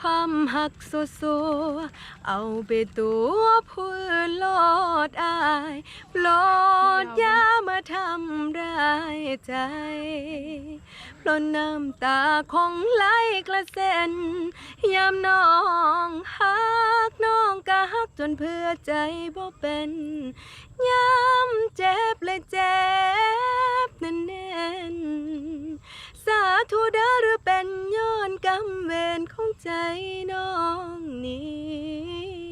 ความหักโซโซ เอาไปตัวผู้ลอดอายโปรดอย่ามาทำร้ายใจเพราะน้ำตาของไหลกระเซ็นยามน้องฮักน้องก็ฮักจนเพื่อใจบ่เป็นยามเจ็บและเจ็บแน่นๆ สาธุเด้อหรือเป็นย้อนกรรมเวรของใจน้องนี้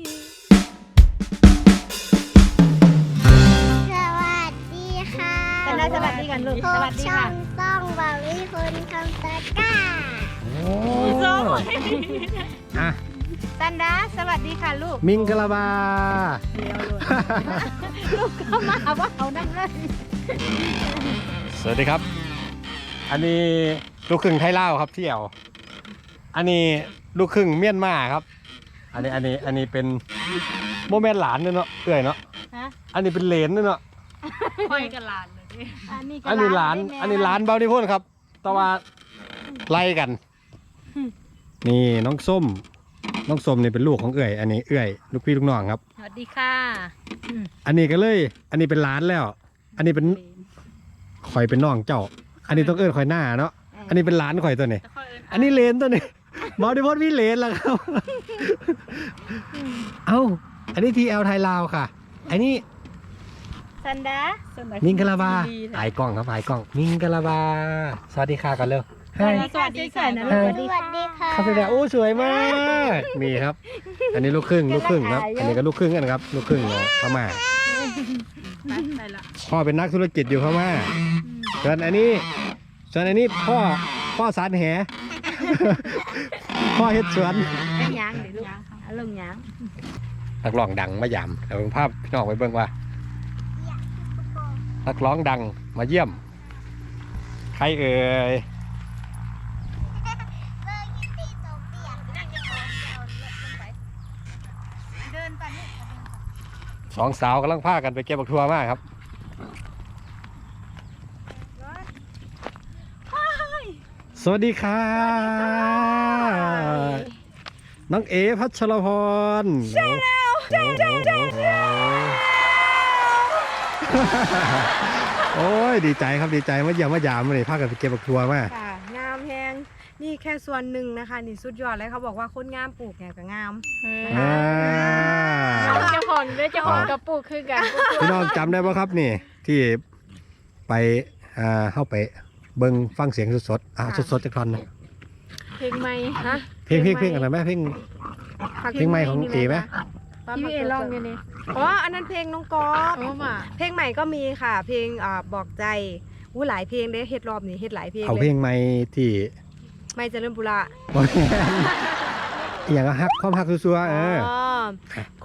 สวัสดีค่ะสันดาสวัสดีกันลูก พสบวัสดีช่อค่ะ งต้องบาวิคุณคำตะกร้าอะสันดาสวัสดีค่ะลูกมิงกะลาบาเลี้ยวลูกลูกเข้ามาว่าเอานั่งเลยสวัสดีครับ อันนี้ลูกครึ่งไทยลาวครับเที่ยวอันนี้ลูกครึ่งเมียนมาครับ อันนี้อันนี้อันนี้เป็นโมเมนหลานเนาะเอื่อยเนาะฮะ อันนี้เป็นเหลนเนาะค่อยกันลานเลยอันนี้ก็อันนี้หลานได้แม่อันนี้หลานเบานิพนธ์ครับแต่ว่าไล่กัน นี่น้องส้ม น้องส้มนี่เป็นลูกของเอื่อย อันนี้เอื่อยลูกพี่ลูกน้องครับ สวัสดีค่ะอันนี้ก็เลย อันนี้เป็นหลานแล้ว อันนี้เป็นข่อยเป็นน้องเจ้า อันนี้ต้องเอื้อนข่อยหน้าเนาะ อันนี้เป็นหลานข่อยตัวนี้ อันนี้เลนตัวนี้บอดี้พอดพี่เลนแล้วครับ เอ้า อันนี้ทีเอลไทยลาวค่ะ อันนี้สันดามิงกะลาบาถ่ายกล้องครับถ่ายกล้อง มิงกะลาบา สวัสดีค่ะกันเร็วสวัสดีค่ะสวัสดีค่ะนะเฮ้ลูกยสวัสดีสวัสดีค่ะคาเฟ่แดงโอ้สวยมากมีครับ อันนี้ลูกครึ่งลูกครึ่งครับ อันนี้ก็ลูกครึ่งกันครับ ลูกครึ่งเนาะพม่าไปละพ่อเป็นนักธุรกิจอยู่พม่า ส่วนอันนี้ ส่วนอันนี้พ่อพ่อสารแห พ่อเฮ็ดสวนเป็นหยังเดี๋ยวลูกเอาลงหยังนักร้องดังมายามเดี๋ยวภาพพี่น้องไปเบิ่งว่านักร้องดังมาเยี่ยม ใครเอ่ยเดินไปนี่สองสาวกำลังพากันไปเก็บบักทัวมากครับ สวัสดีค่ะ น้องเอพัชรพรใช่แล้วใช่ใช่ใช่โอ้ยดีใจครับดีใจมาเยี่ยมมายามเลยพากันไปเก็บบักทัวมากค่ะงามแพงนี่แค่ส่วนหนึ่งนะคะนี่สุดยอดเลยเขาบอกว่าคนงามปลูกเนี่ยก็งามอ่าเจ้าของด้วยเจ้าของกระปุกคือกันพี่น้องจำได้ปะครับนี่ที่ไปอ่าเข้าไป เบิ่งฟังเสียงสดๆอ่าสดๆจากท่อนนะเพลงไหมฮะเพลงเพลงเพลงอะไรไหมเพลง เพลงใหม่ของเอ๋ไหม พี่เอลองอยู่นี่อ๋ออันนั้นเพลงน้องกอล์ฟโอ้มาเพลงใหม่ก็มีค่ะ เพลงอ่าบอกใจอู้หลายเพลงเด้เฮ็ดรอบนี้เฮ็ดหลายเพลงเอาเลเพลยงใหม่ที่ ไม่เจริญบุระบ่แม่น อย่างฮักความฮักซัวๆเออ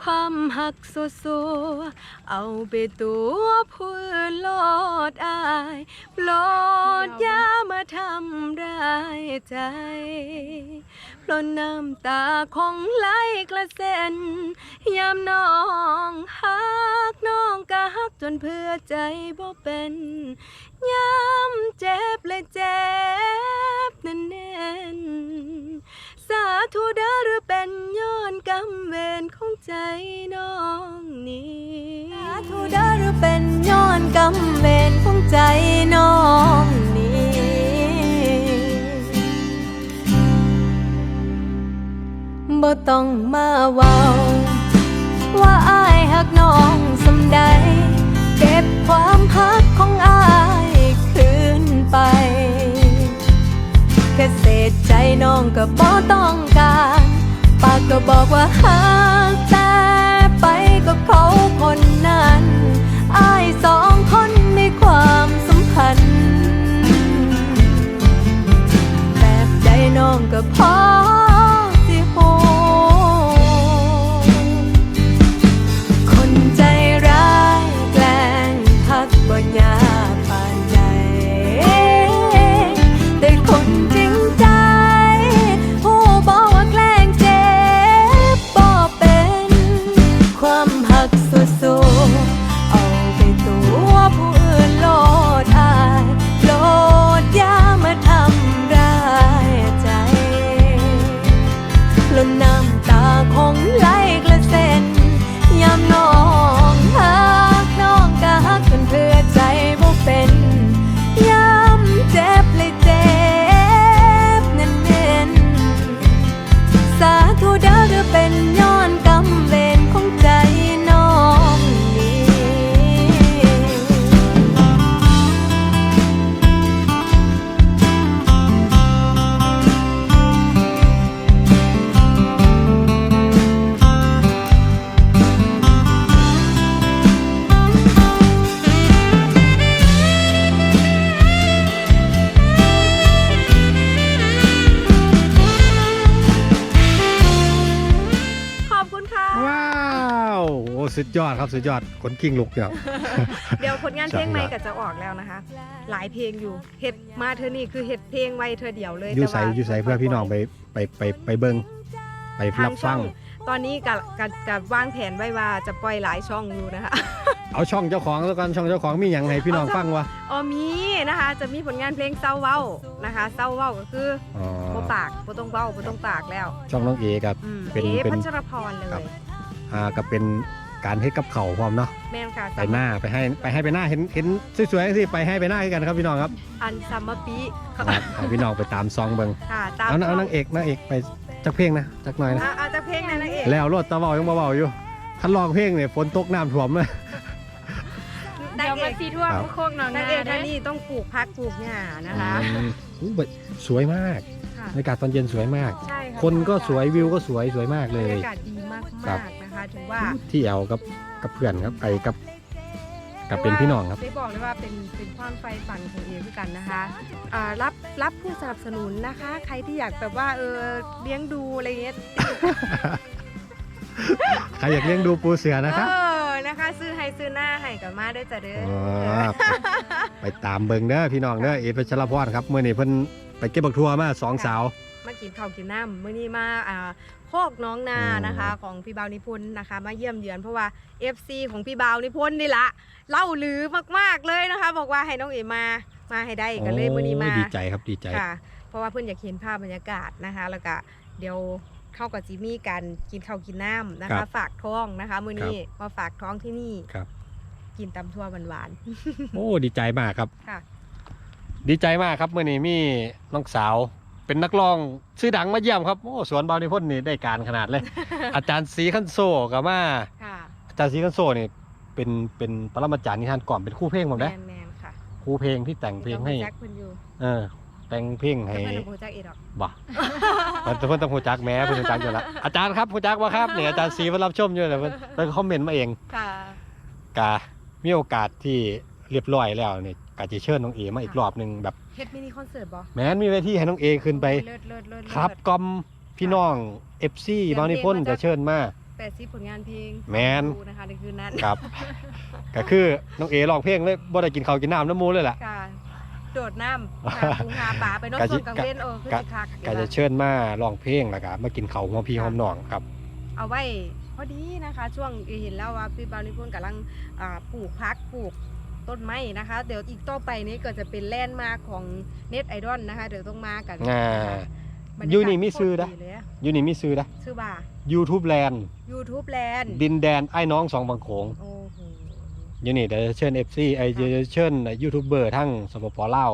ความหักโซโซ เอาไปตัวผู้ลอดอายโปรดยามาทำร้ายใจเพราะน้ำตาของไหลกระเซ็นยามน้องฮักน้องก็ฮักจนเพื่อใจบ่เป็นยามเจ็บและเจ็บแน่น สาธุเด้อหรือเป็นย้อนกรรมเวรของใจน้องนี้สาธุเด้อหรือเป็นย้อนกรรมเวรของใจน้องนี้บ่ต้องมาเว้า ว่าอายหักน้องสำใด เก็บความหักของ ค่เศษใจน้องก็บ่ต้องการ ปากก็บอกว่าหากแต่ไปกับเขาคนนั้นอายสองคนมีความสัมพันธ์แบบใจน้องก็พอ ดยอดครับสุดยอดคนกิ้งลุกเนี่ย เดี๋ยวผลงานเพลงใหม่จังหวะก็จะออกแล้วนะคะ หลายเพลงอยู่เฮ็ดมาเธอนี่คือเฮ็ดเพลงไว้เธอเดียวเลยอยู่ใส่แต่ว่าอยู่ใส่เพื่อพี่น้องไปไปไปไปเบิ้งไปทารังบช่ฟัองงตอนนี้กับกับกับวางแผนไว้ว่าจะปล่อยหลายช่องอยู่นะคะ เอาช่องเจ้าของแล้วกันช่องเจ้าของมีอย่างให้พี่น้องฟังวะอ๋อมีนะคะ จะมีผลงานเพลงเศร้าเว้านะคะเศร้าเว้าก็คืออ๋อบ่ปากบ่ต้องเว้าบ่ต้องปากแล้ว ช่องน้องเอกับอืมเป็นเอ๋เป็นพัชรพรเลครับยอ่ากับเป็น การเฮ็ดกับเขาวพร้อมเนาะแม่นค่ะไปหน้าไปให้ไปให้ไปหน้าเห็นเห็นสวยๆสิไปให้ไปหน้าให้กันครับพี่น้องครับอันซัมมะปีครับให้พี่น้องไปตามซองเบิ้งค่ะตามเอาเอานางเอกนางเอกไปจักเพลงนะจักหน่อยนะอะเอาจากเพลงนั้นนะเอกแล้วรถตะเบายังเบาๆอยู่คันร้องเพลงเนี่ยฝนตกน้ำท่วมเลยนาเดี๋ยงวเอมากซีทั่วครับโคกหนองนางนาเอกเด้ท่านอนี้ต้องปลูกพักปลูกหญ้านะคะอืมอู้แบบสวยมากค่ะบรรยากาศตอนเย็นสวยมากใช่ค่ะคนก็สวยวิวก็สวยสวยมากเลบรรยยากาศดีมากครับๆนะคะ ถือว่าที่แอลกับกับเพื่อนครับไปกับกับเป็นพี่น้องครับได้บอกเลยว่าเป็นเป็นความไฟฝันของเอคือกันนะคะอ่ารับรับผู้สนับสนุนนะคะ ใครที่อยากแบบว่าเออเลี้ยงดูอะไรเงี้ยใครอยากเลี้ยงดูปูเสือนะครับเออนะคะ ซื้อให้ซื้อหน้าให้กับมาได้อจ้ะเด้ออ๋ออไปตามเบิงเด้อพี่น้องเด้อเอพัชรพรครับเมื่อนี้เพิ่นไปเก็บบักทัวมาสองสาวมากินข้าวกินน้ำมื้อนี้มาอ่า โคกน้องนาอืมนะคะ ของพี่บาวนิพนธ์นะคะ มาเยี่ยมเยือนเพราะว่า FC ของพี่บาวนิพนธ์นี่ละเล่าลือมากๆเลยนะคะ บอกว่าให้น้องเอมามาให้ได้กันเลยมื้อนี้มาโดีใจครับดีใจค่ะ เพราะว่าเพื่อนอยากเห็นภาพบรรยากาศนะคะ แล้วก็เดี๋ยวเข้ากับจิมี่กันกินข้าวกินน้ำนะครัคะบฝากท้องนะคะมื้อนี้มาฝากท้องที่นี่ครับ กินตำทั่วหวานโอ้ดีใจมากครับๆค่ะ ดีใจมากครับเมื่อนี้มีน้องสาว เป็นนักร้องชื่อดังมาเยี่ยมครับโอ้สวนบาวนิพนธ์นี่ได้การขนาดเลย อาจารย์สีขันโซกับมาค่ะอาจารย์สีขันโซนี่เป็นเป็นปรมาจารย์นิทานก่อนเป็นครู่เพลงผมแมนะนแมนๆค่ะครู่เพลงที่แต่งเพลงให้ แจ็คเพิ่นอยู่เออ แต่งเพลงให้แต่เพิ่นน่ะบ่แจ็คอีดอกบ่มันเพิ่นต้องหูจักแม้เพิ่นหูจักอยู่แล้วอาจารย์ครับหูจักว่าครับเนี่ยอาจารย์สีเพิ่นรับชมอยู่เลยเพิ่นเพิ่นคอมเมนต์มาเองค่ะกามีโอกาสที่เรียบร้อยแล้วนี่ กาจะเชิญน้องเอมาอีกรอบหนึงแบบเฮ็ดมินิคอนเสิร์ตบ่แม้นมีเวทีให้น้องเอขึ้นไป เลิศเลิศเลิศครับกอมพี่น้องเอฟซีบางนิพนธ์จะเชิญมา แปดสิบผลงานเพลงแมนดูนะคะในคืนนั้นครับ ก็คือน้องเอร้องเพลงเลยบ่ได้กินข้าวกินน้ำน้ำมูเลยล่ะค่ะโดดน้ำหาปูหาปลาไปนอกกะส่สิวนกลางเว้นเออคือสิคักก็จะเชิญมาร้องเพลงแล้วก็มากินข้าวหอมพี่หอมน้องครับ เอาไว้พอดีนะคะ ช่วงเห็นแล้วว่าพี่บาวนิพนธ์กำลังอ่าปลูกพักปลูก ต้นไม้นะคะ เดี๋ยวอีกต่อไปนี้ก็จะเป็นแลนด์มาร์คของเน็ตไอดอลนะคะ เดี๋ยวต้องมากันอ่านะคะบรรากาศอยู่นี่มีซื้อนะ โคตรดีเลยอะอยู่นี่มีซื้อนะชื่อว่า YouTube Land YouTube แลนด์ดินแดนไอ้น้องสองบังโขงโอ้โหอยู่นี่เดี๋ยวจะเชิญ FC ไอค่ะจะเชิญยูทูบเบอร์ทั้งสปปลาว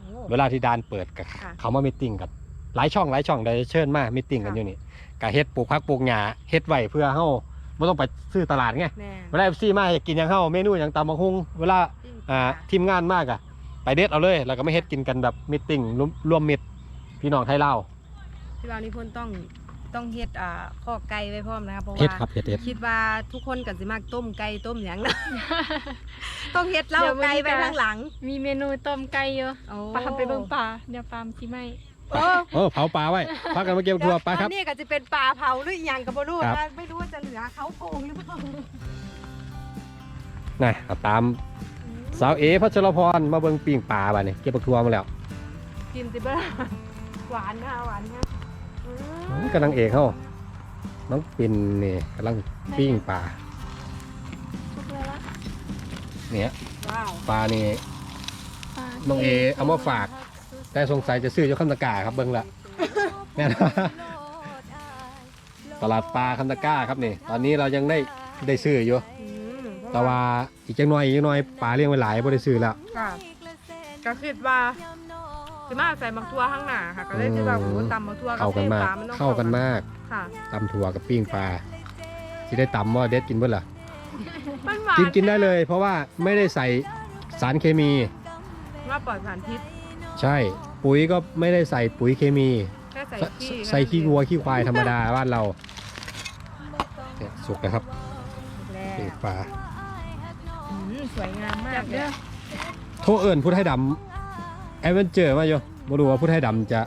โอ้ เวลาที่ดานเปิดกับค่ะเขามามีตติ้งกันหลายช่องหลายช่องเดี๋ยวจะเชิญมามีตติ้งกันค่ะ อยู่นี่ก็เฮ็ดปลูกผักปลูกหญ้าเฮ็ดไว้เพื่อเฮา บ่ต้องไปซื้อตลาดไงแน่เวลา FC มาอยากกินหยังเฮาเมนูหยังตำบักหุ่งเวลาปิ้งปลอ่าทีมงานมากอะไปเด็ดเอาเลยแล้วก็ไม่เฮ็ดกินกันแบบมิตติ้งรวมรวมมิตรพี่น้องไทยลาวพี่บาวนิพนธ์ต้องต้องเฮ็ดอ่าข้อไก่ไว้พร้อมนะคะเพราะเฮ็ดว่า ครับเฮ็ดเฮ็ด คิดว่าทุกคนก็สิมากต้มไก่ต้มหยังนะ ต้องเฮ็ดเหล้าไก่ไปข้างหลังมีเมนูต้มไก่อยู่โอ้ปลาไปเบิ่งปลาเดี๋ยวปลามสิไหม โอ้เออเผาปลาไว้พักกันมาเก็บทัวร์ไปครับอันนี้ก็จะเป็นปลาเผาหรืออีหยังก็บ่รู้ครับ นะไม่รู้ว่าจะเหลือเขาโกงหรือเปล่าน่ะเอาตามสาวเอพัชรพรมาเบิ่งปิ้งปลาบัดนี้เก็บบักทัวร์มาแล้วกินสิเบ้อหวานค่ะหวานค่ะอืมนี่กำลังเอกเฮาน้องปิ่นนี่กำลังปิ้งปลาทุกเลยละเนี่ยว้าวปลานี่ปลาน้องเอเอามาฝาก แต่สงสัยจะซื้อเจ้าคำตะกร้าครับเบิ่งละแม่นตลาดปลาคันตะกร้าครับนี่ ตอนนี้เรายังได้ได้ซื้ออยู่ อืมแต่ว่าอีกจังน้อยอีกจังน้อยปลาเลี้ยงไว้หลายบ่ได้ซื้อแล้วค่ะก็คิดว่าสิมาใส่มักทั่วข้างหน้าค่ะ ก็เลยคิดว่าอืมโอ้ตำมักทั่วกับเข้ากันมากส้ปลมันต้องเข้ากันมากค่ะตำถั่วกับปิ้งปลาที่ได้ตำว่าเด็ดกินเบิ่ล่ะ มันหวานกินกินได้เลย เพราะว่าไม่ได้ใส่สารเคมี ว่าปลอดสารพิษ ใช่ปุ๋ยก็ไม่ได้ใส่ปุ๋ยเคมีแค่ใส่ใส่ขี้ใส่ขี้วัวขี้ควายธรรมดาบ้านเราเนี่ยสุกนะครับแล้วปิ้งปลาอืมสวยงามมากเลยโทษเอิญพุทธไทยดำแอดเวนเจอร์มาโยมาดูว่าพุทธไทยดำจะ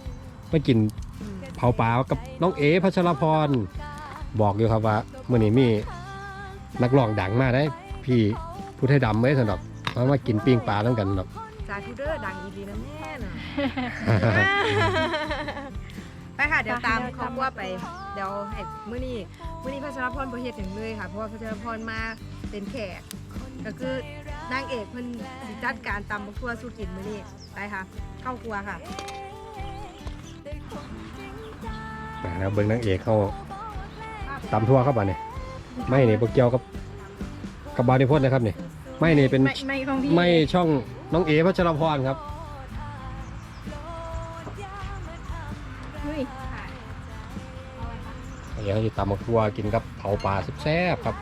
ไปกินอืมเผาปลากับน้องเอพัชรพร บอกอยู่ครับว่าเมื่อนี้มีนักร้องดังมากได้ พี่พุทธไทยดำไม่สนอกมามากินปิ้งปลาต้องกันหรอกสา ธุเดอร์ดังอีดีนะแม่น่ะ ไปค่ะเดี๋ยวตามครอบครัวไป เดี๋ยวให้มื้อนี้มื้อนี้พัชรพรบ่เฮ็ดหยังเลยค่ะเพราะว่าพัชรพรมาเป็นแขกก็คือนางเอกเพิ่นสิจัดการตำบักทั่วสู้กินมื้อนี้ไปค่ะ เข้าครัวค่ะ อ่าแล้วเบิ้งนางเอกเขาตำทั่วเข้ามาเนี่ยไม่เนี่ยเกี่ยวกับกับบาริพจน์นะครับเนี่ย ไม่เนี่ยเป็นไม่ไม่ของพี่ไม่ช่องน้องเอพัชรพรครับ เฮ้ยเดี๋ยวเขาจะตำมาคั่วกินกับเผาปลาแซ่บๆครับ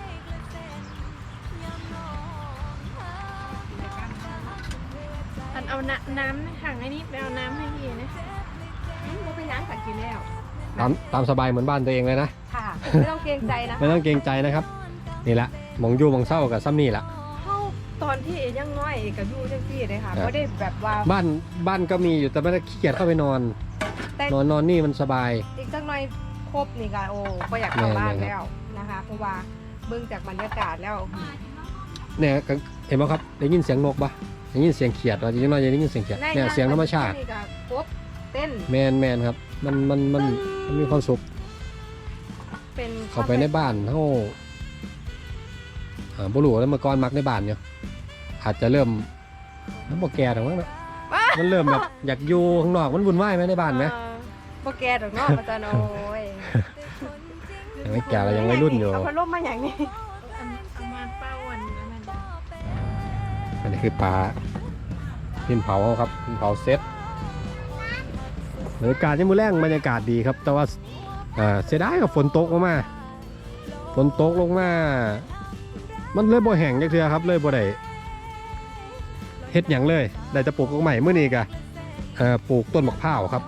อันเอาน้ำน้ำถังไอ้นี่ไปเอาน้ำให้พี่นะบ่เป็นหยังสักกินแล้ว ตามตามสบายเหมือนบ้านตัวเองเลยนะ ค่ะ ไม่ต้องเกรงใจนะ ไม่ต้องเกรงใจนะครับ นี่แหละหมองอยู่หมองเศร้ากับซ้ำนี่แหละเข้าต อนที่ยังน้อยก็อยู่จังซี่เลยค่ะครับ บ่ได้แบบว่าบ้านบ้านก็มีอยู่แต่ไม่ได้ขี้เกียจเข้าไปนอน แต่นอนนอนนี่มันสบาย อีกสักหน่อยครบนี่ก็โอ้ก็อยากเข้าบ้านแน่ๆแล้วนะคะเพราะว่าเบิ่งจากบรรยากาศแล้วเนี่ยก็เห็นไหมครับได้ยินเสียงนกปะได้ยินเสียงเขียดว่าจริงๆเราจะได้ยินเสียงเขียดเนี่ยเสียงธรรมชาตินี่ก็ครบเต้นแมนแมนครับมันมันมันมันมีความสุขเป็นเข้าไปในบ้านเฮาอ่าบ่รู้แล้วเมื่อก่อนมักในบ้านอยู่ อาจจะเริ่มน้ำบ่แก่ดอกมั้งเนาะมันเริ่มแบบอยากอยู่ข้างนอกมันวุ่นวายไหมในบ้านไหมเออบ่แก่ดอกเนาะอาจารย์โอ้ยยังไม่แก่เรายังไม่รุ่นอยู่เอาพัดลมมาอย่างนี้อันเอามาเป้าอันอันนั้นอันนี้คือปลาพินเผาครับพินเผาเซตบรรยากาศยังมือแรงบรรยากาศดีครับ แต่ว่าอ่าเสียดายกับฝนตกลงมาฝนตกลงมา มันเลยบ่แห้งจักเทื่อครับเลยบ่ได้ เฮ็ดหยังเลย ได้แต่ปลูกต้นใหม่เมื่อนี้ก็เอ่อปลูกต้นมะพร้าวครับ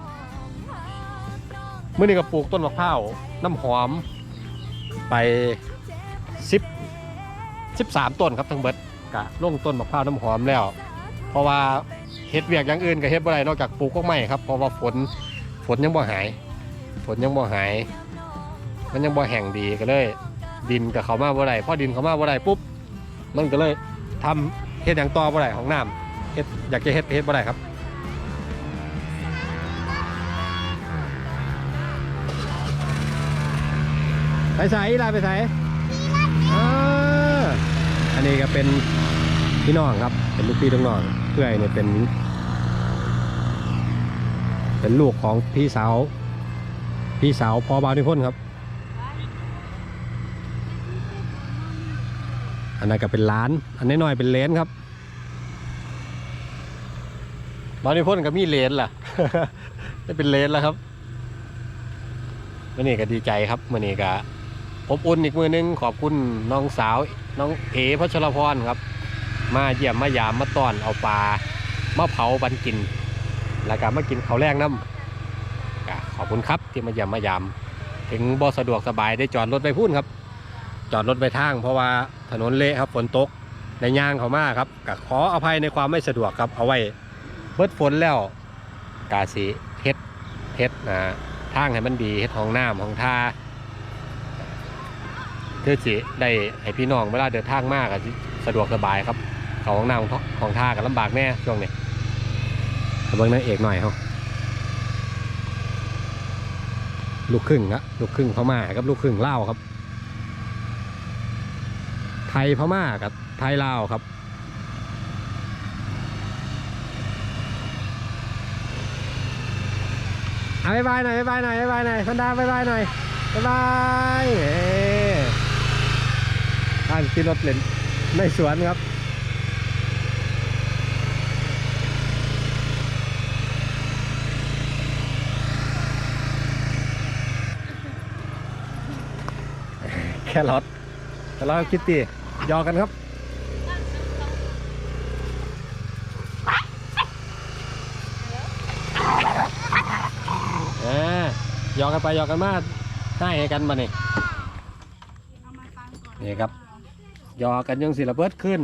เมื่อนี้ก็ปลูกต้นมะพร้าวน้ำหอมไปสิบสิบสามต้นครับทั้งเบิดกะลงต้นมะพร้าวน้ำหอมแล้ว เพราะว่าเฮ็ดเวียกอย่างอื่นก็เฮ็ดบ่ได้นอกจากปลูกก็ไม่ครับเพราะว่าฝนฝนยังบ่หาย ฝนยังบ่หาย มันยังบ่แห้งดีก็เลย ดินกับเขามาบ่ได้พอดินเขามาบ่ได้ปุ๊บมันก็เลยทำ เฮ็ดอย่างต่อบ่ได้ของน้ำเฮ็ดอยากจะเฮ็ดเฮ็ดบ่ได้ครับไปใส่ลาไปใส่อ่าอันนี้ก็เป็นพี่น้องครับ เป็นลูกพี่ลูกน้องเพื่อนเนี่ยเป็น เป็นลูกของพี่สาว พี่สาวพอบาวนิพนธ์ครับ อันนั้นก็เป็นล้าน อันน้อยๆเป็นเลนครับ บานิพนธ์ก็มีเลนล่ะได้เป็นเลนแล้วครับมื่อนี้ก็ดีใจครับมื่อนี้ก็อบอุ่นอีกมือนึงขอบคุณน้องสาว น้องเอพัชรพรครับ มาเยี่ยมมายามมาต้อนเอาปลามาเผาบันกิน แล้วก็มากินเขาแรงน้ำก็ขอบคุณครับที่มาเยี่ยมมายาม ถึงบ่สะดวกสบายได้จอดรถไปพุ่นครับ จอดรถไปทาง เพราะว่าถนนเละครับฝนตกในย่างเขามาครับก็ขออภัยในความไม่สะดวกครับเอาไว้ เบิดฝนแล้วกาสีเฮ็ดเฮ็ดนะทางให้มันดีเฮ็ดห้องน้ำห้องท่าคือสิได้ให้พี่น้องเวลาเดินทางมากอะสิสะดวกสบายครับเขาห้องน้ำของของท่ากันลำบากแน่ช่วงนี้เอาเบิ้งนางเอกหน่อยเขาลูกครึ่งครับลูกครึ่งพม่ากับลูกครึ่งลาวครับ ไทยพม่ากับไทยลาวครับ อาบายบายหน่อยบายบายหน่อยบายบายหน่อยพันดาบายบายหน่อยบายบายเอ้ท่านขี่รถเล่นในสวนครับแครอทแครอทคิตตี้ยอกันครับ อ่ ยอกันไปยอกันมาให้กันมาเนี่ยนี่ครับยอกันยังสิระเบิดขึ้น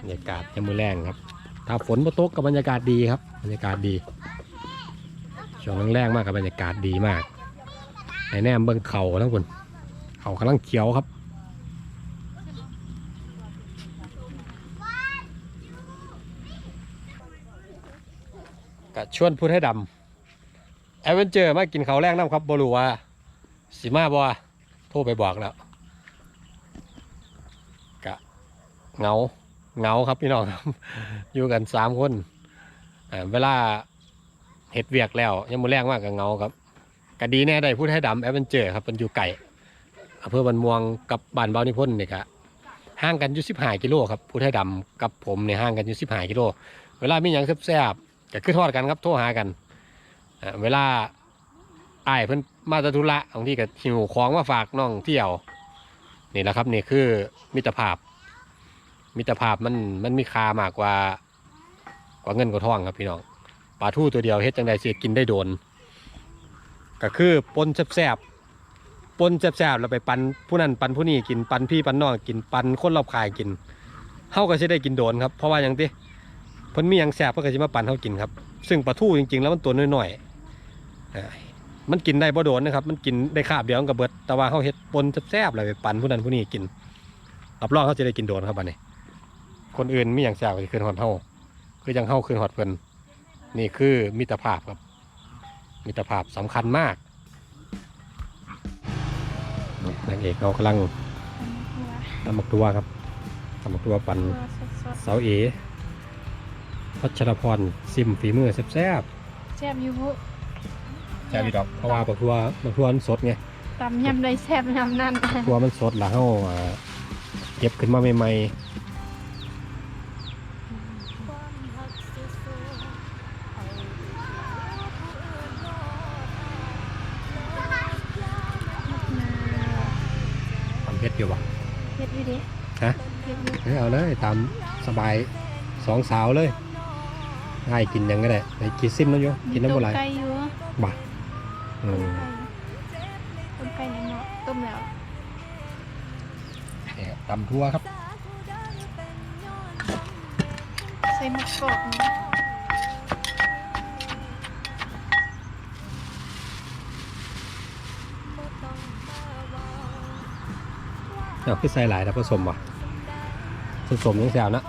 บรรยากาศยามมือแรงครับ ถ้าฝนมาตกกับบรรยากาศดีครับ บรรยากาศดีช่วงแรงๆมากกับบรรยากาศดีมากในแนมเบิ้งเขาทั้งคนเขากำลังเขียวครับ ก็ชวนพูดให้ดำแอเวนเจอร์มากินเขาแรกน้ำครับบรูวาสิมาบ่โทรไปบอกแล้วกะเงาเงาครับพี่น้องครับ อยู่กันสามคนเวลาเห็ดเวียกแล้ว ยังมือแรกมากกับเงาครับกะดีแน่ได้พูดให้ดำแอเวนเจอร์ครับมันอยู่ไก่อำเภอบันม่วงกับบ้านเบานิพนธ์เนี่ยกะห่างกันอยู่สิบห้ากิโลครับพูดให้ดำกับผมเนี่ยห่างกันอยู่สิบห้ากิโล เวลามีอย่างแซ่บๆ ก็คือทอดกันครับโทรหากันเวลาไอ้เพิ่นมาตะธุระบางที่ก็หิวของมาฝากน้องเที่ยวนี่แหละครับนี่คือมิตรภาพ มิตรภาพมันมันมีค่ามากกว่ากว่าเงินกว่าทองครับพี่น้องปลาทูตัวเดียวเฮ็ดจังใดเสียกินได้โดน ก็คือปนแซ่บๆปนแซ่บๆแล้วไปปันผู้นั้นปันผู้นี้กินปันพี่ปันน้องกินปันคนรอบข้างกินเฮาก็สิได้กินโดนครับเพราะว่าหยังติ เพิ่นมีหยังแซ่บเพิ่นก็สิมาปั่นเฮากินครับ ซึ่งปลาทูจริงๆ แล้วมันตัวน้อยๆอ่ามันกินได้บ่โดนนะครับ มันกินได้คาบเดียวมันก็เบิดแต่ว่าเฮาเฮ็ดปนแซ่บๆแล้วไปปั่นผู้นั้นผู้นี้กินรับรองเขาจะได้กินโดนครับบัดนี้ คนอื่นมีหยังแซ่บก็สิคืนฮอดเฮาคือจังเฮาคืนฮอดเพิ่นนี่คือมิตรภาพครับ มิตรภาพสำคัญมากนางเอกเรากำลังตำบักตัวครับตำบักตัวปั่นเสาเอ พัชรพรซิมฝีมือแซ่บๆแซ่บอยู่พุๆแซ่บดอกเพราะว่าบักทัวบักทัวมันสดไงตำยำได้แซ่บยำนั่นทัวมันสดแล้วเฮาอ่าเก็บขึ้นมาใหม่ๆทำเพชรอยู่บ่เฮ็ดอยู่ดิฮะเฮ็ดอยู่เอ้ยเอาเลยตามสบายสองสาวเลย ง่ายกินหยังก็ได้ไปกินซิมแล้วอยู่กินน้ำบ่ไหลต้มไก่อยู่บ่อืมต้มไก่ในหม้อต้มแล้วเนี่ยตำทั่วครับ ใส่หมะกรอกนะเอาคือใส่หลายแล้วผสมว่ะผสมยังแซวนะ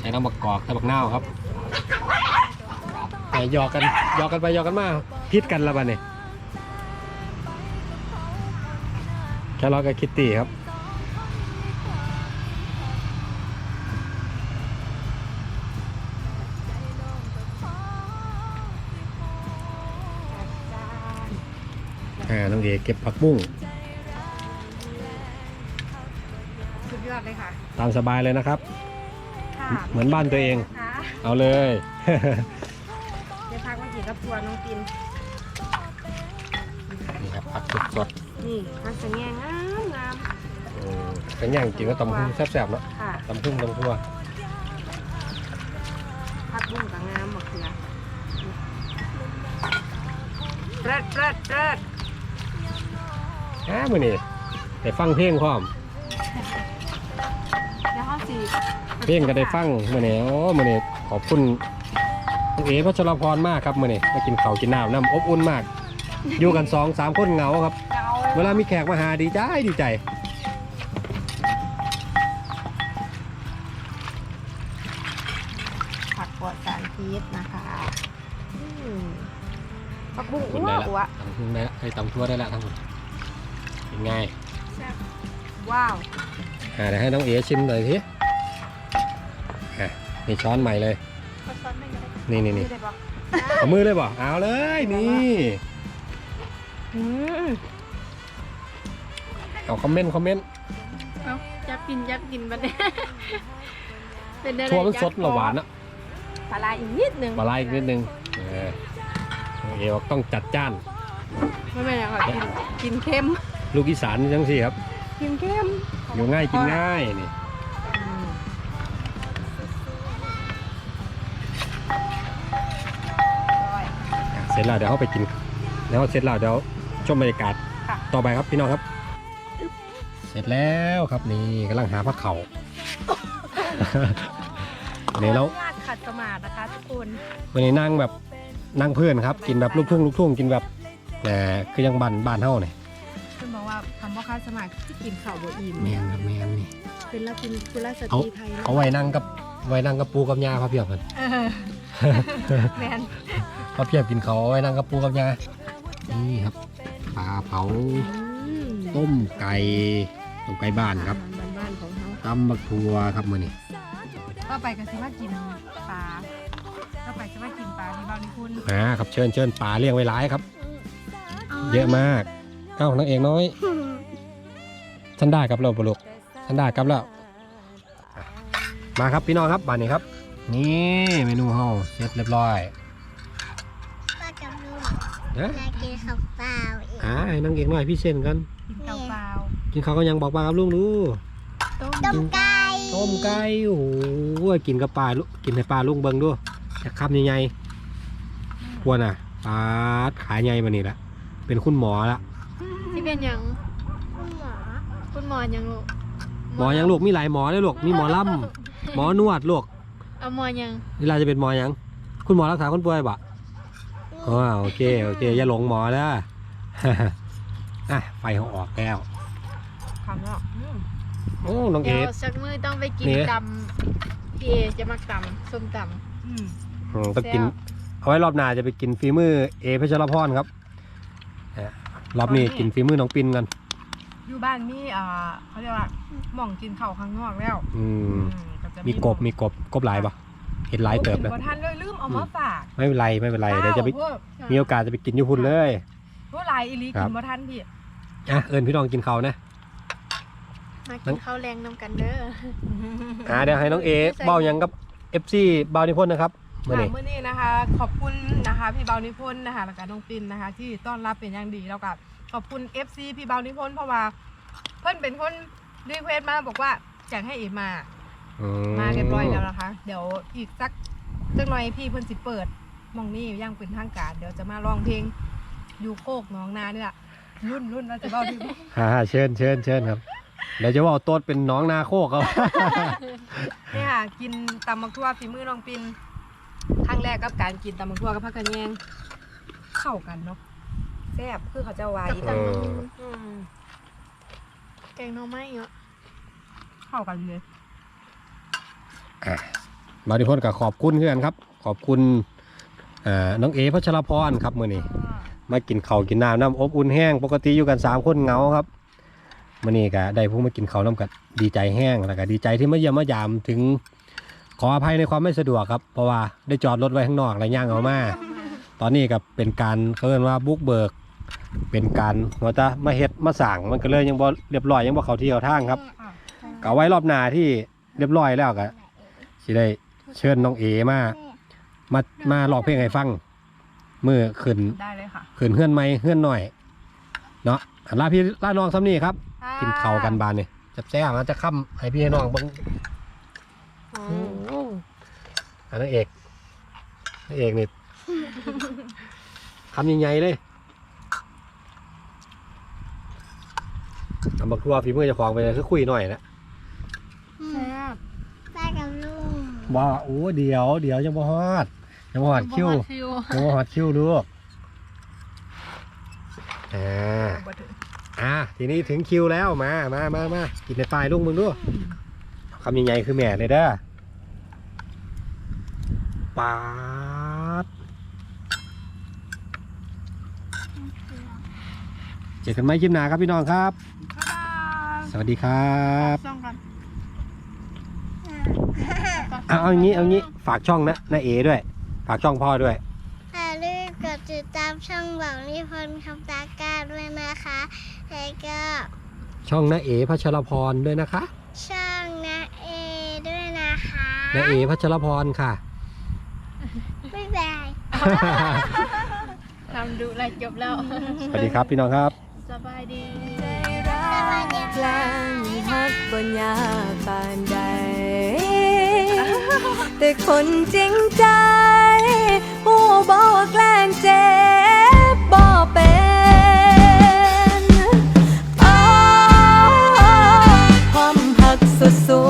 ใช้น้ำบักกอกน้ำบักนาวครับแต่หยอกกันหยอกกันไปหยอกกันมาพิษกันละบัดนี่แค่รอกับคิตตี้ครับอ่าน้องเอเก็บผักบุ้งสุดยอดเลยค่ะ ตามสบายเลยนะครับค่ะ เหมือนบ้านตัวเอง ค่ะเอาเลย เดี๋ยวพักมากินกับทัวน้องกินนี่ครับผักสดนี่พักสะแงงงามงามๆอืมเป็นอย่างจริงก็ตำพุ่งแซ่บๆเนาะค่ะตำพุ่งตำทั่วพักบุ้งกับงามหมดเลยเริดเริดเริดอ่ามือนี่ได้ฟังเพลงพร้อมเดี๋ยวเขา สิเพลงก็ได้ฟังมือนี่โอ้มือนี่ขอบคุณน้องเอ๋พัชรพรมากครับมือนี่มากินข้าวกินน้ำน้ำอบอุ่นมาก อยู่กันสองสามคนเหงาครับเกาเวลามีแขกมาหาดีใจดีใจผักปลอดสารพิษนะคะอืมผักบุ้งคุณอ้วได้อ้ละวตำพุ่งได้ละไอ้ตำทั่วได้ละทั้งหมดเป็นไงแซ่บว้าวอ่าเดี๋ยวให้น้องเอ๋ชิมหน่อยทีอะ นี่ช้อนใหม่เลยอก็ซอสไม่ก็ได้นี่นี่นี่ได้ปะเอามือเลยบ่เอาเลยนี่อืมเอาคอมเมนต์คอมเมนต์เอาจับกินจับกินบัดนี้เป็นอะไรชัวร์มันสดจับระหวานอะปลาลาอีกนิดนึงปลาไหลอีกนิดนึงเออเอวต้องจัดจ้าน ไม่เป็นไรค่ะกินกินเค็ม ลูกอีสานจังสิครับ กินเค็ม อยู่ง่ายกินง่ายนี่ เสร็จแล้วเดี๋ยวเขาไปกินแล้วเสร็จแล้วเดี๋ยวชมบรรยากาศต่อไปครับพี่น้องครับ เสร็จแล้วครับนี่กำลังหาพักเขาเนี่ยแล้วขออนุญาตขัดสมาธินะคะทุกคนวันนี้นั่งแบบนั่งเพื่อนครับ กินแบบลูกทุ่งลูกทุ่งกินแบบแหมคือยังบ้านบ้านเฮาเนี่ยคุณบอกว่าคำว่าค้าสมัครที่กินข้าวบ่อิ่มแมนครับแมนนี่เป็นละกินกุลสตเอารีไทยนะเอาไว้นั่งกับไว้นั่งกับปูกับยาพระเพียบกันเออแมน พระเพียบกินเขาเอาไว้นั่งกับปูกับยานี่ครับปลาเผาอืมต้มไก่ต้มไก่บ้านครับอาหาบ้านๆของเขาตำบักทัวครับมื้อนี้ก็ไปกันสิมากินปลาก็ไปจะมากินปลาที่บ้านนี่คุณอ่าครับเชิญเชิญปลาเลี้ยงไว้หลายครับ เยอะมากเอ้านังเอกน้อยฉันได้ครับเราปลุกฉันได้ครับแล้วอะมาครับพี่น้องครับบ้านนี้ครับ นี่เมนูเฮาเสร็จเรียบร้อยป้ากับลู กเอ๊ะจะกินข้าวเปล่าอีกอ่าให้นังเอกน้อยพี่เช่นกันกินเกาเปล่ากินข้าวก็ยังบอกปลาครับลุงดูต้มต้มไก่ต้มไก่โอ้โหกินกับปลาลุกินให้ปลาลุงเบิ่งดูจะคำใหญ่ๆควรอะปลาขายใหญ่มานี่ละเป็นคุณหมอละที่เป็นหยังคุณหมอคุณหมอหยังลูกหมอยังลูกมีหลายหมอเลยลูกมีหมอล่ำหมอนวดลูกเอาหมอหยังเวลาจะเป็นหมอหยัง คุณหมอรักษาคนป่วยบะ อ๋อโอเคโอเค อย่าหลงหมอนะอะไฟเขาออกแล้วคำแล้วอืมโอ้น้องเอเดี๋ยวส สักมือต้องไปกินเนี่ย ตำพี่เอจะมาตำส้มตอืมอืมต้องกินเอาไว้รอบหน้าจะไปกินฝีมือเอเพชรพรครับอะรอบนี้กินฝีมือน้องปินกัน อยู่บ้านมีอ่าเขาเรียกว่าหม่องกินข้าวข้างนอกแล้วอืม อืก็จะมีกบมีกบกบหลายปะ เห็นหลายเติบเลเลยยท่านเลยลืมเอามาฝากไม่เป็นไรไม่เป็นไรเดี๋ยวจะไปพวกำมีโอกาสจะไปกินอยูพุ่นเลยพวกหลายอีหลีครักิบ นบ่ทันพี่อะเอิญพี่น้องกินเขาวนะ มากินข้าวแรงนำกันเด้อ อะเดี๋ยวให้น้องเอเบ้าหยังกับเอฟซีเบ้านิพนธ์นะครับเมื่อค่ะนี้มื้อนี้นะคะ ขอบคุณนะคะพี่เบานิพนธ์นะคะแล้วก็น้องปินนะคะ ที่ต้อนรับเป็นอย่างดีแล้วก็ขอบคุณ FC พี่เบานิพนธ์เพราะว่าเพื่อนเป็นคนรีเควสต์มาบอกว่าอยากให้เอมาอื มาเรียบร้อยแล้วนะคะ เดี๋ยวอีกสักจักหน่อยพี่เพิ่นสิเปิดหมองนี้ย่างเป็นทางการ เดี๋ยวจะมาร้องเพลงอยู่โคกหน้องนานี่แหละรุ่นรุ่นว่าจะเบาที่ฮ่าเชิญเชิญเชิญครับเดี๋ยวจะว่าเอาโต๊ดเป็นน้องนาโคกครับนี่ค่ะกินตำมักทั่วฝีมือน้องปินครั้งแรกกับการกินตำมักทั่วกับผักกระแยงเข้ากันเนาะแซ่บคือเขาจะไว้กับตำเอออืมแกงหน่อไม้เหรอเข้ากันเลย มาดิพนกับขอบคุณเพื่อนครับ ขอบคุณน้องเอพัชรพรครับมื่อนี้มากินเข้ากินน้ำน้ำอบอุ่นแห้งปกติอยู่กันสามคนเงาครับมื่อนี้ก็ได้ผู้มากินเข้าน้ำกัดีใจแห้งแล้วก็ดีใจที่มาเยี่ยมมายามถึงขออภัยในความไม่สะดวกครับ เพราะว่าได้จอดรถไว้ข้างนอกแล้วย่างเอามา ตอนนี้ก็เป็นการเขาเรียกว่าบุกเบิก เป็นการหัวตามาเฮ็ดมาสั่งมันก็เลยยังบ่เรียบร้อยยังบ่เข้าที่เข้าทางครับก็ไว้รอบหน้าที่เรียบร้อยแล้วก็ สิได้เชิญน้องเอมามามาลองเพลงให้ฟังมือขึ้นได้เลยค่ะขึ้นเฮือนไม่เฮือนหน่อยเนาะอันลาพี่ลาน้องซ้ำนี่ครับ กินเข่าวกันบานนี่จับแซ่บนะจะค่ำให้พี่ให้น้องเบังอ๋ออันนั้นเอกนางเอกนี่คำใหญ่ๆเลยทำบักทัวฝีมือเจะของไปเลยคือคุยหน่อยนะ แซ่บ ป้ากับลู กว่าโอ้เดี๋ยวเดี๋ยวยังบ่ฮอดยังบ่ฮอดคิวบ่ฮอดคิวยังบ่ฮอดคิวลูกอ่าบ่ถึงอ่าทีนี้ถึงคิวแล้วมามามามากินในปลายลูกมึงดูคำใหญ่ๆคือแม่เลยเด้อปาดเจอกันไหมคลิปหน้าครับพี่น้องครับบ๊ายบายสวัสดีครับซ่องกัน เอาเอาอย่างนี้เอางี้ฝากช่องนะนาเอด้วย ฝากช่องพ่อด้วยอย่าลืมกดติดตามช่องบอกนิพนธ์คำตาก้าด้วยนะคะแล้วก็ช่องนาเอพัชรพรด้วยนะคะช่องนะเอด้วยนะคะนาเอพัชรพรค่ะบ๊ายบายทำดูไรจบแล้วสวัสดีครับพี่น้องครับ สบายดีสวัสดีแกล้งฮักบนยากปานใด แต่คนจริงใจ ผู้บอกว่าแกล้งเจ็บบ่เป็นอ้าความหักสุด